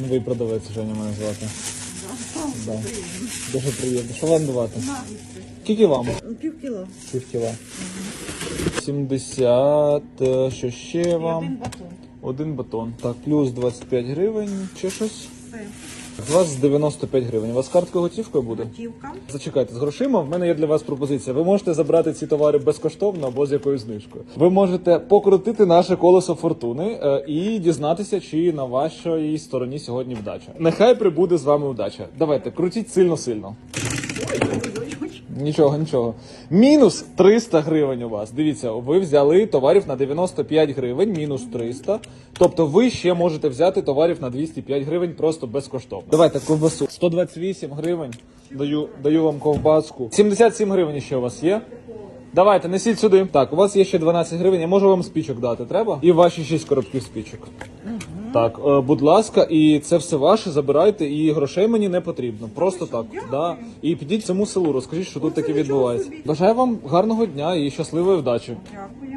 Новий продавець Женя мене звати. Да. Дуже приємно. Що вам давати? Скільки вам? Пів кіло. Пів кіла. 70, е, що ще вам? Один батон. Один батон. Так, плюс 25 гривень, чи щось? Все. З вас 95 гривень. У вас картка готівкою буде? Готівка. Зачекайте з грошима. В мене є для вас пропозиція. Ви можете забрати ці товари безкоштовно або з якоюсь знижкою. Ви можете покрутити наше колесо фортуни е, і дізнатися, чи на вашій стороні сьогодні вдача. Нехай прибуде з вами удача. Давайте, крутіть сильно сильно. Нічого, нічого. Мінус 300 гривень у вас. Дивіться, ви взяли товарів на 95 гривень, мінус 300. Тобто ви ще можете взяти товарів на 205 гривень просто безкоштовно. Давайте ковбасу. 128 гривень. Даю, даю вам ковбаску. 77 гривень ще у вас є. Давайте, несіть сюди. Так, у вас є ще 12 гривень. Я можу вам спічок дати. Треба? І ваші 6 коробків спічок. Так, е, будь ласка, і це все ваше, забирайте, і грошей мені не потрібно. Просто так. Да. І підіть цьому селу, розкажіть, що тут таке відбувається. Бажаю вам гарного дня і щасливої вдачі. Дякую.